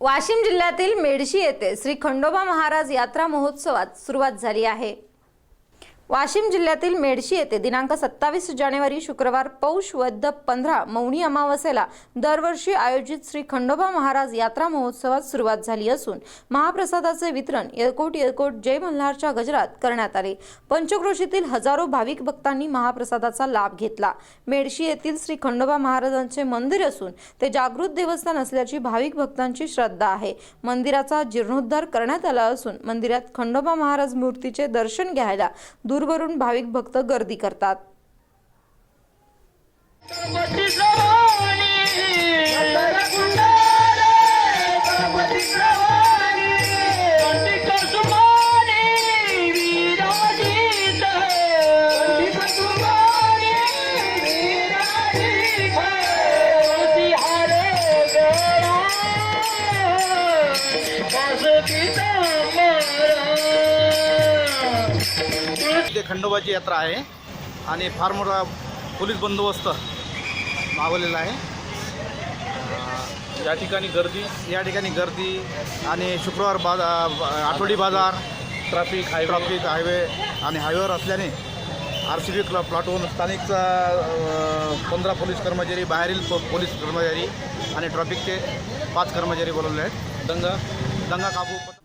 वाशिम जिल्ह्यातील मेडशी येथे श्री खंडोबा महाराज यात्रा महोत्सवात सुरुवात झाली आहे. वाशिम जिल्ह्यातील मेडशी येथे दिनांक सत्तावीस जानेवारी शुक्रवार पौष वद्ध पंधरा मौनी अमावस्येला दरवर्षी आयोजित श्री खंडोबा महाराज यात्रा महोत्सवात सुरुवात झाली असून महाप्रसादाचे वितरण येळकोट येळकोट जय मल्हारच्या गजरात करण्यात आले. पंचक्रोशीतील हजारो भाविक भक्तांनी महाप्रसादाचा लाभ घेतला. मेडशी येथील श्री खंडोबा महाराजांचे मंदिर असून ते जागृत देवस्थान असल्याची भाविक भक्तांची श्रद्धा आहे. मंदिराचा जीर्णोद्धार करण्यात आला असून मंदिरात खंडोबा महाराज मूर्तीचे दर्शन घ्यायला दूरवरून भाविक भक्त गर्दी करतात. गणपती इथे खंडोबाची यात्रा आहे आणि फार मोठा पोलीस बंदोबस्त लावलेला आहे. या ठिकाणी गर्दी? या ठिकाणी गर्दी आणि शुक्रवार बाजार आठवडी बाजार ट्रॅफिक हायवे? ट्रॅफिक हायवे आणि हायवेवर असल्याने आर सी बी क्लब प्लॉटहून स्थानिकचा पंधरा पोलीस कर्मचारी बाहेरील पो पोलीस कर्मचारी आणि ट्रॅफिकचे पाच कर्मचारी बोलवले आहेत. दंगा? दंगा काबू